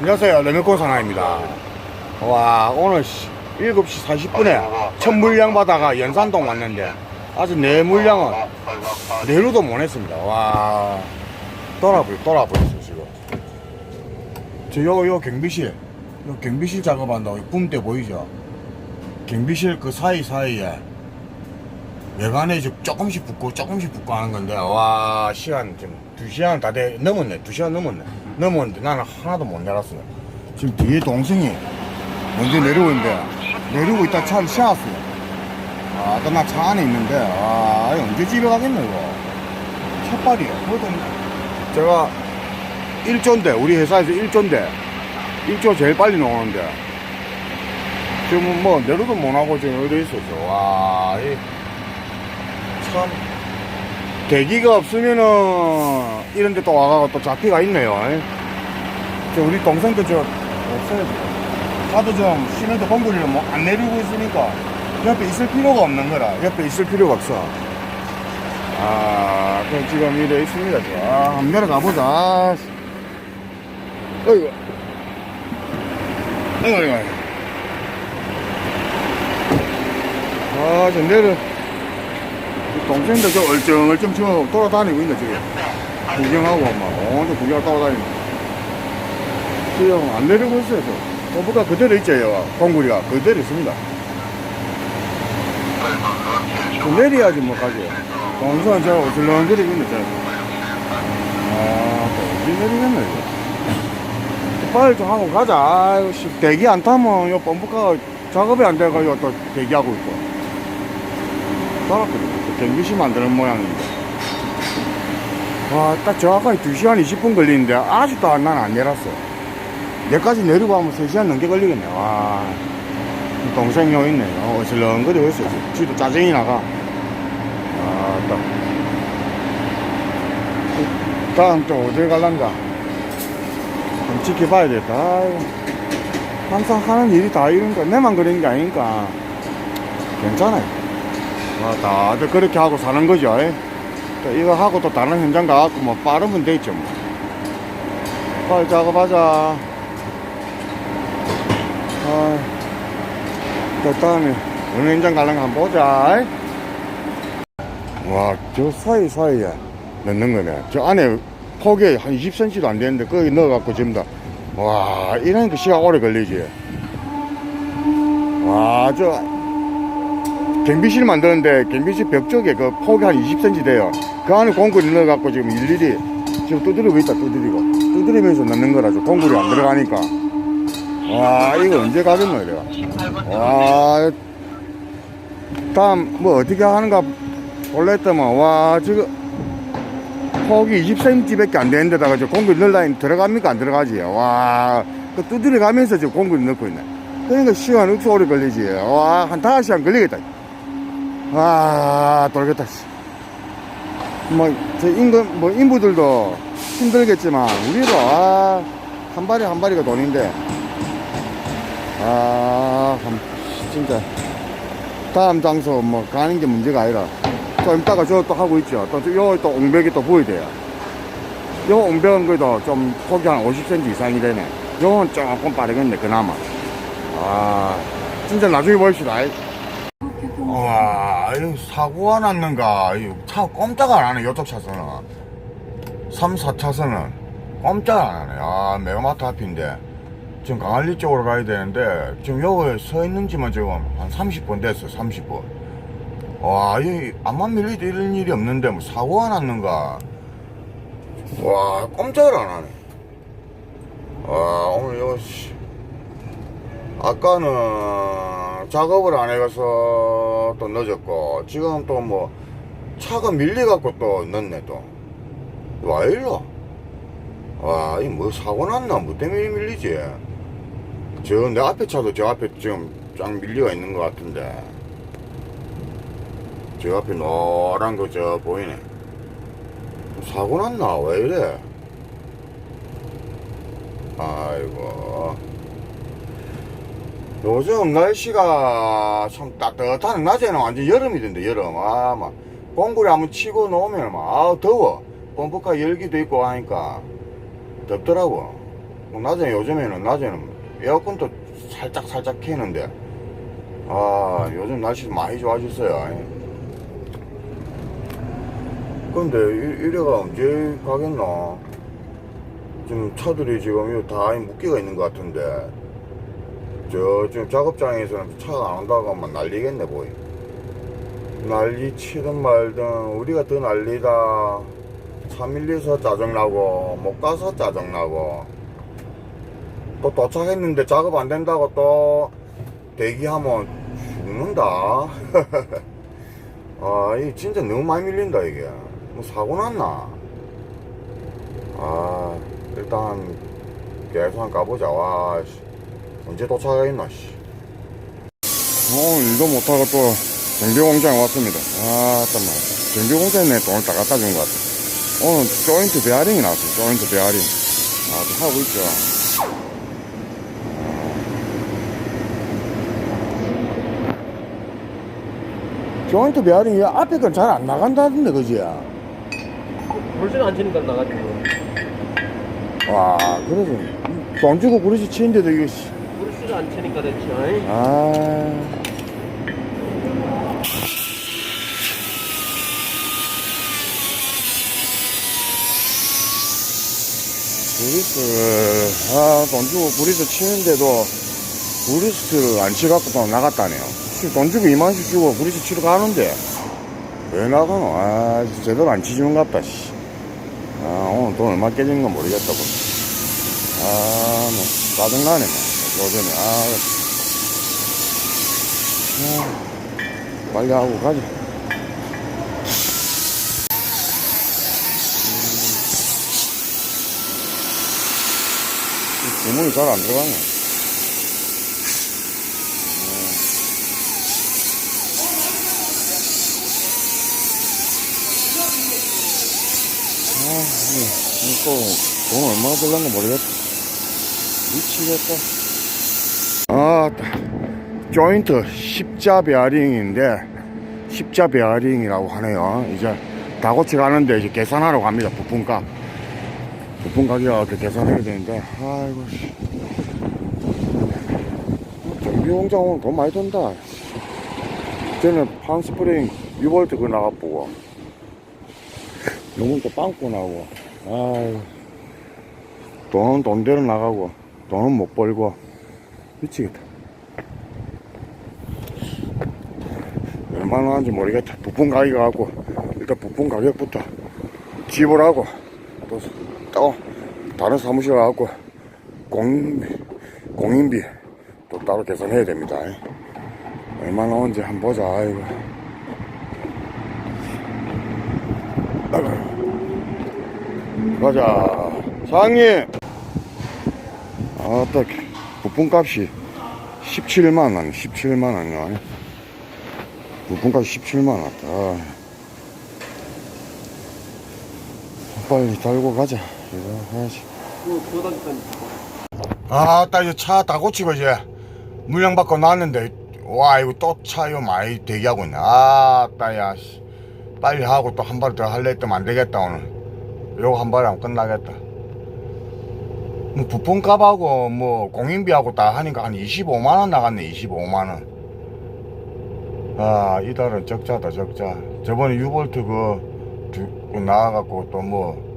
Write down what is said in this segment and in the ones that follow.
안녕하세요. 레미콘 사나입니다. 와, 오늘 씨, 7시 40분에 첫 물량 받아가 연산동 왔는데, 아직 내 물량은 내로도 못 했습니다. 와, 돌아버려, 돌아버렸어, 지금. 저, 요, 요 경비실. 요 경비실 작업한다고, 이 붐대 보이죠? 경비실 그 사이사이에 외관에 지금 조금씩 붙고 조금씩 붙고 하는 건데, 와, 시간 지금 2시간 다 돼, 넘었네. 2시간 넘었네. 넘었는데 나는 하나도 못 내렸어요. 지금 뒤에 동생이 먼저 내려오는데, 내리고 있다 차를 세웠어요. 아, 또나차 안에 있는데, 아, 언제 집에 가겠노, 이거. 첫발이에요. 그래도 제가 1조인데, 우리 회사에서 1조인데, 1조 제일 빨리 나오는데, 지금 뭐, 내려도 못 하고 지금 어디 있었어. 와, 이, 참, 대기가 없으면은, 이런 데 또 와가고 또 잡기가 있네요. 이. 저 우리 동생도 저, 없어요. 차도 좀 쉬는데 공구리를 뭐 안 내리고 있으니까, 옆에 있을 필요가 없는 거라. 옆에 있을 필요가 없어. 아, 그럼 지금 이래 있습니다. 아, 한번 내려가 보자. 아, 씨. 어이구. 어이구, 어이구. 어이구. 아, 저 내려. 동생도 저 얼쩡얼쩡 지금 돌아다니고 있네, 지금. 구경하고, 막, 온전 구경 돌아다니고. 지금 안 내리고 있어요, 저. 거부가 그대로 있죠, 공구리가. 그대로 있습니다. 좀 내려야지, 뭐, 가지. 동생은 저 어슬렁거리고 있네, 저. 아, 또 어디 내리겠네. 빨리 좀 하고 가자. 아이고, 씨, 대기 안 타면, 요 펌프카가 작업이 안 돼가지고 또 대기하고 있고. 따랐거든요. 경비시 만드는 모양인데. 와, 딱 정확하게 2시간 20분 걸리는데, 아직도 난 안 내렸어. 여기까지 내리고 하면 3시간 넘게 걸리겠네. 와. 동생 요 있네. 어, 어슬렁거리고 있어. 지도 짜증이 나가. 아, 딱. 다음 또 어딜 갈란가? 좀 지켜봐야 겠다. 항상 하는 일이 다 이런 거, 내만 그런 게 아니니까. 괜찮아요. 아, 다들 그렇게 하고 사는 거죠. 에? 또 이거 하고 또 다른 현장 가갖고 뭐 빠르면 되죠. 뭐. 빨리 작업하자. 아, 또 다음에 어느 현장 갈란가 한번 보자. 에? 와, 저 사이 사이에 넣는 거네. 저 안에 폭이 한 20cm도 안 되는데 거기 넣어갖고 지금 다, 와, 이러니까 시간 오래 걸리지. 와, 저, 경비실 만드는데 경비실 벽 쪽에 그 폭이 한 20cm 돼요. 그 안에 공구리 넣어갖고 지금 일일이 지금 두드리고 있다, 두드리고. 두드리면서 넣는 거라죠. 공구리 안 들어가니까. 와, 이거 언제 가겠노, 이래가. 와, 다음 뭐 어떻게 하는가 볼라 했더만, 와, 지금 폭이 20cm밖에 안 되는데다가 저 공구리 넣으려니 들어갑니까? 안 들어가지? 와, 그 두드려 가면서 지금 공구리 넣고 있네. 그러니까 시간 억수 오래 걸리지. 와, 한 5시간 걸리겠다. 아, 돌겠다. 씨. 뭐, 저 인근, 뭐, 인부들도 힘들겠지만, 우리도, 아, 한 발이 한 발이가 돈인데, 아, 참, 진짜. 다음 장소 뭐, 가는 게 문제가 아니라, 좀 이따가 저 또 하고 있죠. 또, 요, 또 옹벽이 또 보여야 돼요. 요 옹벽은 그래도 좀 폭이 한 50cm 이상이 되네. 요건 조금 빠르겠네, 그나마. 아, 진짜 나중에 봅시다. 와, 이 사고가 났는가. 이차 꼼짝 안 하네, 이쪽 차선은. 3, 4차선은 꼼짝 안 하네. 아, 메가마트 앞인데. 지금 강할리 쪽으로 가야 되는데, 지금 여기 서 있는지만 지금 한 30분 됐어, 30분. 와, 이, 암만 밀리도 이런 일이 없는데, 뭐, 사고가 났는가. 와, 꼼짝을 안 하네. 와, 오늘 씨. 아까는 작업을 안 해가서 또 늦었고 지금 또 뭐 차가 밀려갖고 또 늦네 또와 일로 와 이 뭐 사고 났나 뭐 때문에 밀리지 저 내 앞에 차도 저 앞에 지금 쫙 밀려가 있는 것 같은데. 저 앞에 노란 거 저 보이네. 사고 났나? 왜 이래? 아이고. 요즘 날씨가 참 따뜻한 낮에는 완전 여름이던데 여름. 아막 공구리 한번 치고 놓으면 막 아우 더워. pom프카 열기도 있고 하니까 덥더라고. 뭐 낮에 요즘에는 낮에는 에어컨도 살짝 살짝 켜는데 아 요즘 날씨 많이 좋아졌어요. 근데 이- 이래가 언제 가겠나 지금 차들이 지금 다 묶기가 있는 것 같은데 저 지금 작업장에서는 차가 안 온다고 하면 난리겠네 보이 난리 치든 말든 우리가 더 난리다. 차 밀려서 짜증나고 못 가서 짜증나고 또 도착했는데 작업 안 된다고 또 대기하면 죽는다. 아 이게 진짜 너무 많이 밀린다 이게. 뭐 사고 났나? 아 일단 계속 한 가보자. 와 씨. 언제 도착하겠나 씨. 오늘 일도 못하고 또 정비공장에 왔습니다. 아 잠깐만 정비공장에 돈을 다 갖다 준 것 같아. 오늘 조인트 베어링이 나왔어요. 조인트 베어링. 아주 하고 있죠 조인트 베어링이 앞에 건 잘 안 나간다던데 그지? 물질 안 치니까 나가지 뭐. 와 그래서 돈 주고 그릇이 치는데도 이거 씨. 물질 안 치니까 됐지. 아이. 아 브리스 아돈 주고 브리스 치는데도 브리스를 안 치갖고 또 나갔다네요 씨, 돈 주고 2만원씩 주고 브리스 치러 가는데 왜 나가노 아 제대로 안 치주는 것 같다 씨. 아 오늘 돈 얼마 깨지는 건 모르겠다 뭐. 아뭐 짜증나네 뭐 요즘에 아 아, 빨리 하고 가자. 이 구멍이 잘 안 들어가네. 또, 돈 얼마나 들었나 모르겠다. 미치겠다. 아, 따. 조인트 십자 베어링인데 십자 베어링이라고 하네요. 이제 다 고치 가는데 이제 계산하러 갑니다. 부품값. 부품 가격 그 계산해야 되는데 아이고 씨. 정비 공장 오면 돈 많이 든다. 저는 판스프링 6볼트 그거 나가보고 요건 또 빵꾸 나고 아이고 돈은 돈대로 나가고 돈은 못 벌고 미치겠다. 얼마나 하는지 모르겠다. 부품 가격 갖고 일단 부품 가격부터 지불하고 또, 또 다른 사무실 가고 공 공인비 또 따로 계산해야 됩니다. 얼마나 오는지 한번 보자. 아이고. 가자. 사장님. 아따 부품값이 17만 원, 17만 원이요. 부품값 17만 원. 아. 빨리 달고 가자. 이거 해야지. 그 고등학교 아, 따 이제 차다 고치고 이제 물량 받고 나왔는데 와 이거 또 차 이거 많이 대기하고 있네. 아, 따야 씨. 빨리 하고 또 한 발 더 할래 했더니 안 되겠다 오늘. 요거 한 발에 하면 끝나겠다. 뭐 부품값하고 뭐 공인비하고 다 하니까 한 25만 원 나갔네. 25만 원. 아, 이달은 적자다 적자. 저번에 유볼트 그, 나와갖고 또 뭐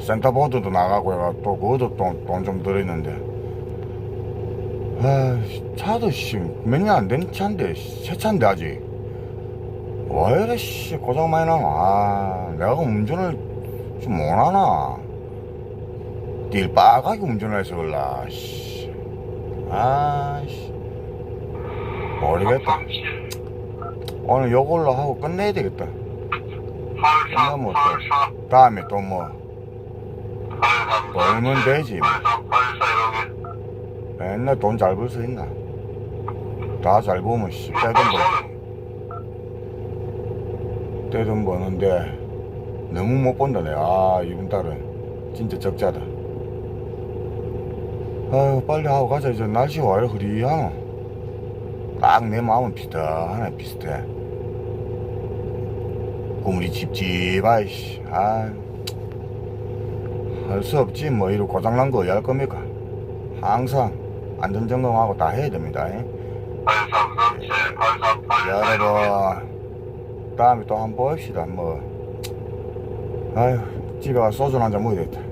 센터보드도 나가고 해가 또 그것도 돈좀 들었는데 아 차도 씨몇 년 안 된 차인데 씨, 새 차인데 아직 왜 이래 씨 고장 많이 나나 아 내가 그 운전을 좀 못하나 딜 빠가게 운전해서 그럴라 씨. 아 씨 모르겠다 오늘 요걸로 하고 끝내야 되겠다 끝나면 또 다음에 또 뭐 벌면 되지 뭐. 맨날 돈 잘 벌 수 있나? 다 잘 보면 씨 떼돈 벌 떼돈 버는데 너무 못 내가. 아 이번 달은 진짜 적자다. 아유 빨리 하고 가자. 이제 날씨가 왜 이렇게 흐리하노 딱내 마음은 비슷하네 비슷해. 구물이 찝찝하이 씨. 아할수 없지. 뭐 이러 고장난 거 어찌 할 겁니까? 항상 안전점검하고 다 해야 됩니다. 8337, 8388. 여러분 다음에 또 한번 봅시다. 뭐 아휴 집에 가서 소주 한잔 먹어야 되겠다.